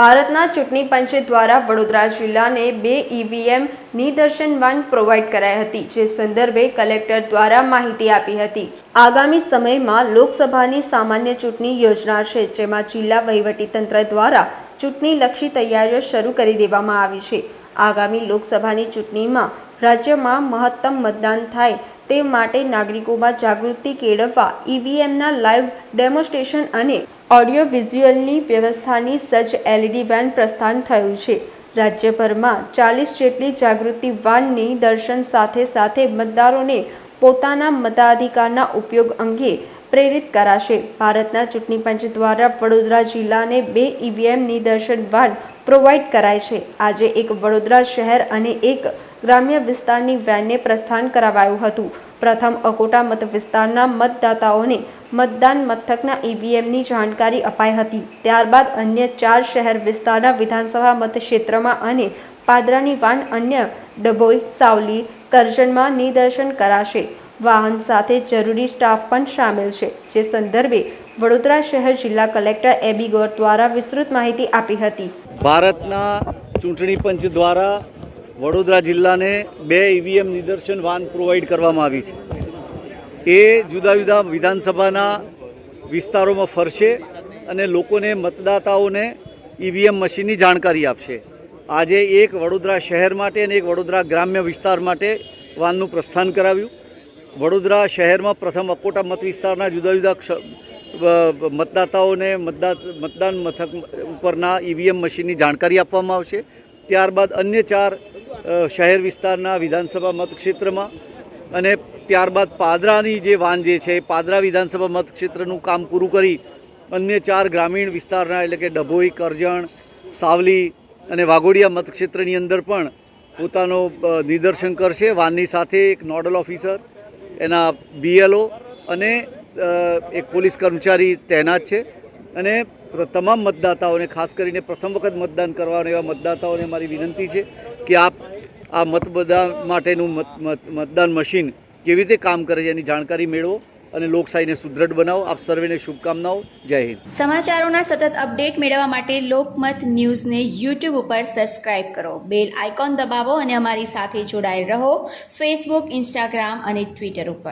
ભારતના ચૂંટણી પંચ દ્વારા વડોદરા જિલ્લાને બે ઈવીએમ નિદર્શન વાન પ્રોવાઈડ કરાઈ હતી, જે સંદર્ભે કલેક્ટર દ્વારા માહિતી આપી હતી. આગામી સમયમાં લોકસભાની સામાન્ય ચૂંટણી યોજનાર છે જેમાં જિલ્લા વહીવટીતંત્ર દ્વારા ચૂંટણીલક્ષી તૈયારીઓ શરૂ કરી દેવામાં આવી છે. આગામી લોકસભાની ચૂંટણીમાં રાજ્યમાં મહત્તમ મતદાન થાય તે માટે નાગરિકોમાં જાગૃતિ કેળવવા ઈવીએમના લાઈવ ડેમોન્સ્ટ્રેશન અને ઓડિયો વિઝ્યુઅલની વ્યવસ્થાની સજ્જ એલઈડી વેન પ્રસ્થાન થયું છે. રાજ્યભરમાં ચાલીસ જેટલી જાગૃતિ વાનની દર્શન સાથે સાથે મતદારોને પોતાના મતાધિકારના ઉપયોગ અંગે પ્રેરિત કરાશે. ભારતના ચૂંટણી પંચ દ્વારા વડોદરા જિલ્લાને બે ઈવીએમ નિદર્શન વાન પ્રોવાઈડ કરાય છે. આજે એક વડોદરા શહેર અને એક ગ્રામ્ય વિસ્તારની વેનને પ્રસ્થાન કરાવાયું હતું. પ્રથમ અકોટા મત વિસ્તારના મતદાતાઓને મતદાન મથકના ઈવીએમની જાણકારી અપાઈ હતી. ત્યારબાદ અન્ય ચાર શહેર વિસ્તારના વિધાનસભા મતક્ષેત્રમાં અને પાદરાની વાન અન્ય ડભોઈ, સાવલી, કરજણમાં નિદર્શન કરાશે. વાહન સાથે જરૂરી સ્ટાફ પણ સામેલ છે, જે સંદર્ભે વડોદરા શહેર જિલ્લા કલેક્ટર એબી ગોર દ્વારા વિસ્તૃત માહિતી આપી હતી. ભારતના ચૂંટણી પંચ દ્વારા વડોદરા જિલ્લાને બે ઈવીએમ નિદર્શન વાન પ્રોવાઈડ કરવામાં આવી છે. એ જુદા જુદા વિધાનસભાના વિસ્તારોમાં ફરશે અને લોકોને મતદાતાઓને ઈવીએમ મશીનની જાણકારી આપશે. આજે એક વડોદરા શહેર માટે અને એક વડોદરા ગ્રામ્ય વિસ્તાર માટે વાનનું પ્રસ્થાન કરાવ્યું. વડોદરા શહેરમાં પ્રથમ અકોટા મત વિસ્તારના જુદા જુદા મતદાતાઓને મતદાત, મતદાન મથક ઉપરના ઈવીએમ મશીનની જાણકારી આપવામાં આવશે. ત્યારબાદ અન્ય ચાર શહેર વિસ્તારના વિધાનસભા મતક્ષેત્રમાં અને ત્યારબાદ પાદરાની જે વાન જે છે, પાદરા વિધાનસભા મતક્ષેત્રનું કામ પૂરું કરી અન્ય ચાર ગ્રામીણ વિસ્તારના એટલે કે ડભોઈ, કરજણ, સાવલી અને વાઘોડિયા મતક્ષેત્રની અંદર પણ પોતાનો નિદર્શન કરશે. વાનની સાથે એક નોડલ ઓફિસર, એના બીએલઓ અને એક પોલીસ કર્મચારી તૈનાત છે. અને તમામ મતદાતાઓને, ખાસ કરીને પ્રથમ વખત મતદાન કરવાના એવા મતદાતાઓને મારી વિનંતી છે કે આપ આ મતદાન માટેનું મત મત- મતદાન મશીન કેવી રીતે કામ કરે છે એની જાણકારી મેળવો અને લોકશાહીને સુદૃઢ બનાવો. આપ સર્વેને શુભકામનાઓ. જય હિન્દ. સમાચારોના સતત અપડેટ મેળવવા માટે લોકમત ન્યૂઝને યુટ્યુબ ઉપર સબસ્ક્રાઇબ કરો. બેલ આઇકોન દબાવો અને અમારી સાથે જોડાયેલ રહો. ફેસબુક, ઇન્સ્ટાગ્રામ અને ટ્વિટર ઉપર.